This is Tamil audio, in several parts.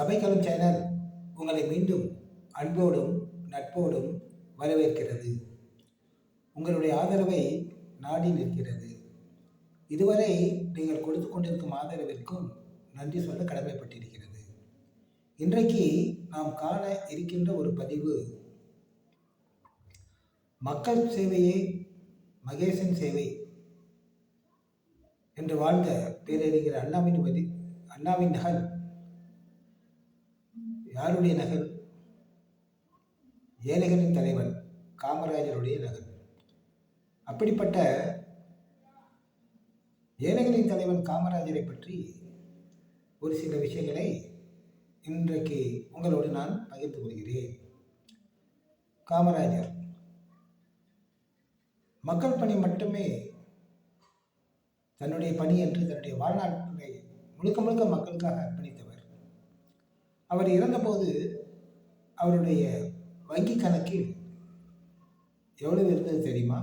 சபைக்களம் சேனல் உங்களை மீண்டும் அன்போடும் நட்போடும் வரவேற்கிறது. உங்களுடைய ஆதரவை நாடி நிற்கிறது. இதுவரை நீங்கள் கொடுத்து கொண்டிருக்கும் ஆதரவிற்கும் நன்றி சொல்ல கடமைப்பட்டிருக்கிறது. இன்றைக்கு நாம் காண இருக்கின்ற ஒரு பதிவு மக்கள் சேவையே மகேசன் சேவை என்று வாழ்ந்த பேரறிஞர் அண்ணாவின் பதி அண்ணாவின் நகல் யாருடைய நகல் ஏழைகளின் தலைவன் காமராஜருடைய நகல் அப்படிப்பட்ட ஏழைகளின் தலைவன் காமராஜரை பற்றி ஒரு சில விஷயங்களை இன்றைக்கு உங்களோடு நான் பகிர்ந்து கொள்கிறேன். காமராஜர் மக்கள் பணி மட்டுமே தன்னுடைய பணி என்று தன்னுடைய வாழ்நாட்களை முழுக்க முழுக்க மக்களுக்காக அர்ப்பணித்தவர். அவர் இறந்தபோது அவருடைய வங்கி கணக்கில் எவ்வளவு இருந்தது தெரியுமா?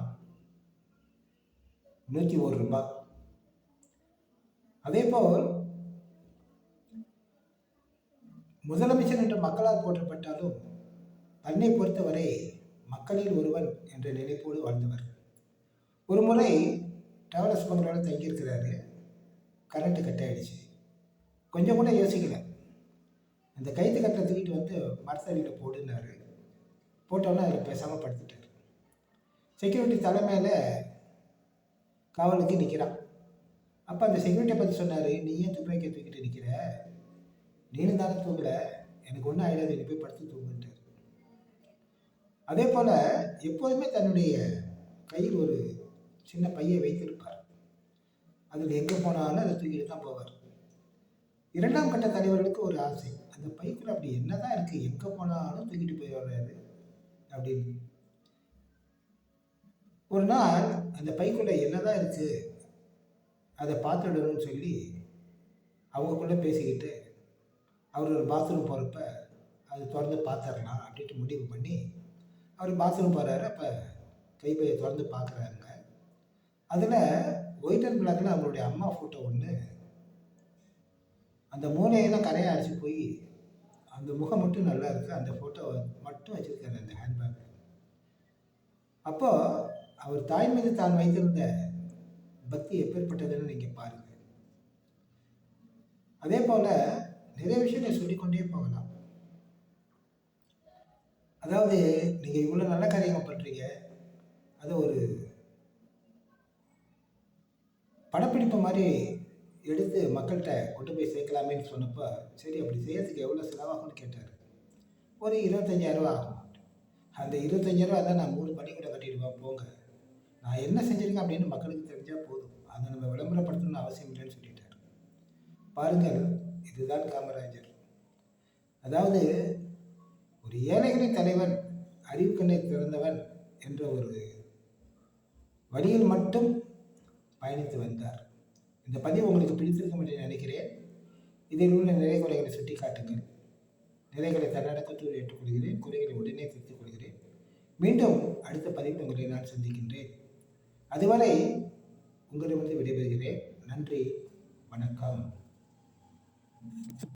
நூற்றி ஒரு ரூபாய் அதேபோல் முதலமைச்சர் என்று மக்களால் போற்றப்பட்டாலும் தன்னை பொறுத்தவரை மக்களில் ஒருவன் என்ற நினைப்போடு வாழ்ந்தவர். ஒரு முறை டவலஸ் பங்களோட தங்கியிருக்கிறாரு. கரண்ட்டு கட் ஆகிடுச்சு கொஞ்சம் கூட யோசிக்கலை. அந்த கைத்து கட்டை தூக்கிட்டு வந்து மரத்தடியில் போடுனாரு. போட்டோன்னே அதில் பேசாமல் படுத்துட்டார். செக்யூரிட்டி தலைமையில் காவலுக்கு நிற்கிறான் அப்போ அந்த செக்யூரிட்டியை பற்றி சொன்னார் நீ ஏன் துப்பாக்கியை தூக்கிட்டு நிற்கிற நீனும் தானே தூங்கல எனக்கு ஒன்றும் ஆகிடாது நீ போய் படுத்து தூங்குன்ட்டார். அதே போல் எப்போதுமே தன்னுடைய கையில் ஒரு சின்ன பையை வைத்திருப்பார். அதில் எங்கே போனாலும் அதை தூக்கிட்டு தான் போவார். இரண்டாம் கட்ட தலைவர்களுக்கு ஒரு ஆசை. அந்த பைக்குள்ள அப்படி என்னதான் இருக்குது எங்கே போனாலும் தூக்கிட்டு போய் வர்றாரு அப்படின்னு. ஒரு நாள் அந்த பைக்குள்ள என்னதான் இருக்குது அதை பார்த்துடணும்னு சொல்லி அவங்கக்குள்ளே பேசிக்கிட்டு அவர் ஒரு பாத்ரூம் போகிறப்ப அது திறந்து பார்த்துடலாம் அப்படின்ட்டு முடிவு பண்ணி அவர் பாத்ரூம் போகிறாரு அப்போ கைப்பையை திறந்து பார்க்குறாருங்க. அதில் ஒயிட் அண்ட் பிளாக்கில் அவருடைய அம்மா ஃபோட்டோ ஒன்று அந்த மூளையெல்லாம் கரையை அடிச்சு போய் அந்த முகம் மட்டும் நல்லா இருக்குது அந்த ஃபோட்டோ மட்டும் வச்சுருக்காரு அந்த ஹேண்ட்பேக் அப்போது அவர் தாய் மீது தான் வைத்திருந்த பக்தி எப்பேற்பட்டதுன்னு நீங்கள் பாருங்கள் அதே போல் நிறைய விஷயத்தை சொல்லிக்கொண்டே போகலாம். அதாவது நீங்கள் இவ்வளோ நல்ல காரியங்கள் பண்ணுறீங்க அது ஒரு படப்பிடிப்பு மாதிரி எடுத்து மக்கள்கிட்ட கொண்டு போய் சேர்க்கலாமேன்னு சொன்னப்போ சரி அப்படி செய்யறதுக்கு எவ்வளோ செலவாகும்னு கேட்டார். ஒரு இருபத்தஞ்சாயிரரூவா ஆகும். அந்த இருபத்தஞ்சாயிரரூவா தான் நான் மூணு பள்ளிக்கூடம் கட்டிடுவேன் போங்க. நான் என்ன செஞ்சிருக்கேன் அப்படின்னு மக்களுக்கு தெரிஞ்சால் போதும். அதை நம்ம விளம்பரப்படுத்தணும்னு அவசியம் இல்லைன்னு சொல்லிட்டார். பாருங்கள் இதுதான் காமராஜர். அதாவது ஒரு ஏழைகளின் தலைவன் அறிவு கண்ணை திறந்தவன் என்ற ஒரு வழியில் மட்டும் பயணித்து வந்தார். இந்த பதிவு உங்களுக்கு பிடித்திருக்கும் என்று நினைக்கிறேன். இதில் உள்ள நிறை குறைகளை சுட்டி காட்டுங்கள் நிறைகளை தன்னடக்கத்தோடு ஏற்றுக்கொள்கிறேன். குறைகளை உடனே திருத்திக் கொள்கிறேன். மீண்டும் அடுத்த பதிவில் உங்களை நான் சந்திக்கின்றேன். அதுவரை உங்களிடமிருந்து விடைபெறுகிறேன். நன்றி. வணக்கம்.